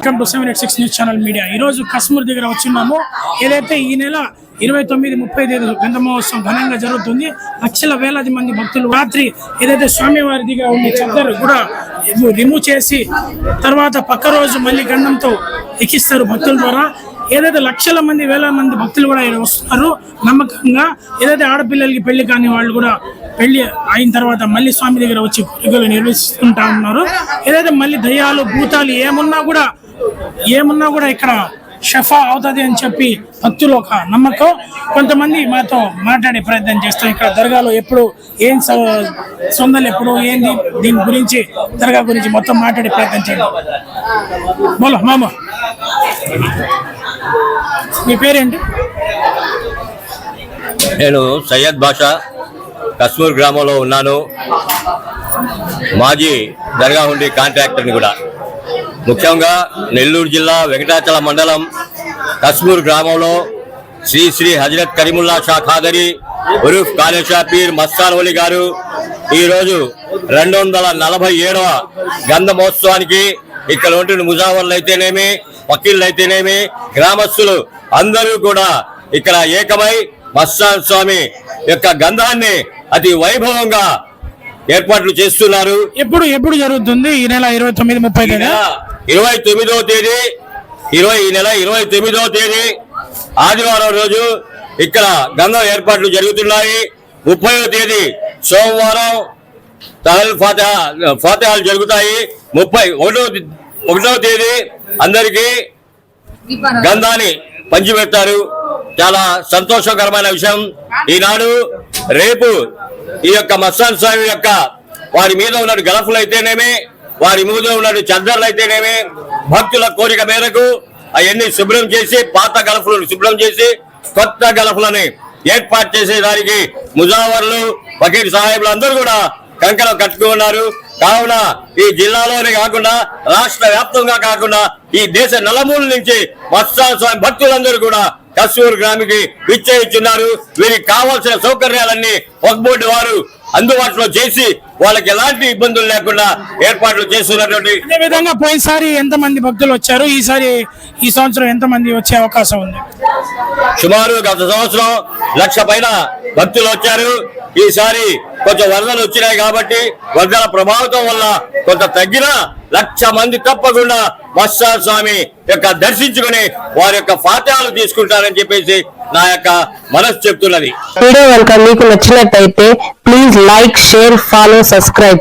Welcome to seven eight six news channel media. ఈరోజు రోజు కశ్మీర్ దగ్గర వచ్చిన్నాము ఏదైతే ఈ నెల ఇరవై తొమ్మిది ముప్పై తేదీ గంధ మహోత్సవం ఘనంగా జరుగుతుంది లక్షల వేలాది మంది భక్తులు రాత్రి ఏదైతే స్వామివారి దగ్గర ఉన్న చద్దరు కూడా రిమూవ్ చేసి తర్వాత పక్క రోజు మళ్ళీ గంధంతో ఎక్కిస్తారు భక్తుల ద్వారా. ఏదైతే లక్షల మంది వేల మంది భక్తులు కూడా వస్తున్నారు నమ్మకంగా ఏదైతే ఆడపిల్లలకి పెళ్ళి కాని వాళ్ళు కూడా పెళ్ళి అయిన తర్వాత మళ్ళీ స్వామి దగ్గర వచ్చి కోరికలు నిర్వహిస్తుంటా ఉన్నారు. ఏదైతే మళ్ళీ దయ్యాలు భూతాలు ఏమున్నా కూడా ఏమున్నా కూడా ఇక్కడ షఫా అవుతుంది అని చెప్పి భక్తులు ఒక నమ్మకం. కొంతమంది మాతో మాట్లాడే ప్రయత్నం చేస్తాం. ఇక్కడ దర్గాలో ఎప్పుడు ఏం సొందలు ఎప్పుడు ఏంది దీని గురించి దర్గా గురించి మొత్తం మాట్లాడే ప్రయత్నం చేయండి. బోలో మామ. మీ పేరేంటి? నేను సయ్యద్ బాషా కశ్మూర్ గ్రామంలో ఉన్నాను. మాజీ దర్గా హుండీ కాంట్రాక్టర్ని కూడా. ముఖ్యంగా నెల్లూరు జిల్లా వెంకటాచల మండలం కశ్మూర్ గ్రామంలో శ్రీ శ్రీ హజరత్ కరీముల్లా షా ఖాదరి ఉరుఫ్ కాలేషా పీర్ మస్తాన్ ఒలి గారు ఈరోజు రెండు వందల నలభై ఏడవ గంధ మహోత్సవానికి ఇక్కడ ఉంటున్న ముజావర్లు అయితేనేమి వకీళ్ళు అయితేనేమి గ్రామస్తులు అందరూ కూడా ఇక్కడ ఏకమై మస్తాన్ స్వామి యొక్క గంధాన్ని అతి వైభవంగా ఏర్పాట్లు చేస్తున్నారు. ఎప్పుడు ఎప్పుడు జరుగుతుంది? ఈ నెల ఇరవై తొమ్మిది ముప్పై ఇరవై తొమ్మిదవ తేదీ ఇరవై ఈ నెల ఇరవై తొమ్మిదవ తేదీ ఆదివారం రోజు ఇక్కడ గంధం ఏర్పాట్లు జరుగుతున్నాయి. ముప్పైవ తేదీ సోమవారం తహల్ ఫాతిహా ఫాతిహాలు జరుగుతాయి. ముప్పై ఒకటో ఒకటవ తేదీ అందరికీ గంధాన్ని పంచిపెడతారు. చాలా సంతోషకరమైన విషయం. ఈనాడు రేపు ఈ యొక్క మస్తాన్ స్వామి యొక్క వారి మీద ఉన్న గలఫులు అయితేనేమి వారి ముందు ఉన్న చద్దర్లు అయితేనేమి భక్తుల కోరిక మేరకు అవన్నీ శుభ్రం చేసి పాత గలఫులను శుభ్రం చేసి కొత్త గలఫులని ఏర్పాటు చేసేదానికి ముజావర్లు వకీల్ సాహెబ్లు అందరూ కూడా కంకణం కట్టుకున్నారు కావున ఈ జిల్లాలోనే కాకుండా రాష్ట్ర వ్యాప్తంగా కాకుండా ఈ దేశ నలమూల నుంచి మత్స్య స్వామి భక్తులందరూ కూడా కస్తూరు గ్రామికి విచ్చేయిస్తున్నారు వీరికి కావాల్సిన సౌకర్యాలన్నీ ఒక బోర్డు వారు అందుబాటులో చేసి వాళ్ళకి ఎలాంటి ఇబ్బందులు లేకుండా ఏర్పాట్లు చేస్తున్నటువంటి అదే విధంగా పోయినసారి ఎంత మంది భక్తులు వచ్చారు? ఈసారి ఈ సంవత్సరం ఎంత మంది వచ్చే అవకాశం ఉంది? సుమారు గత సంవత్సరం లక్ష పైన భక్తులు వచ్చారు. ఈసారి కొంచెం వరదలు వచ్చినాయి కాబట్టి వరదల ప్రభావితం వల్ల కొంత తగ్గిన లక్ష మంది తప్పకుండా మత్స్య స్వామి యొక్క దర్శించుకుని వారి యొక్క ఫాత్యాలు తీసుకుంటారని చెప్పేసి నా యొక్క మనసు చెప్తున్నది. వీడియో కనుక మీకు నచ్చినట్టయితే please like share follow subscribe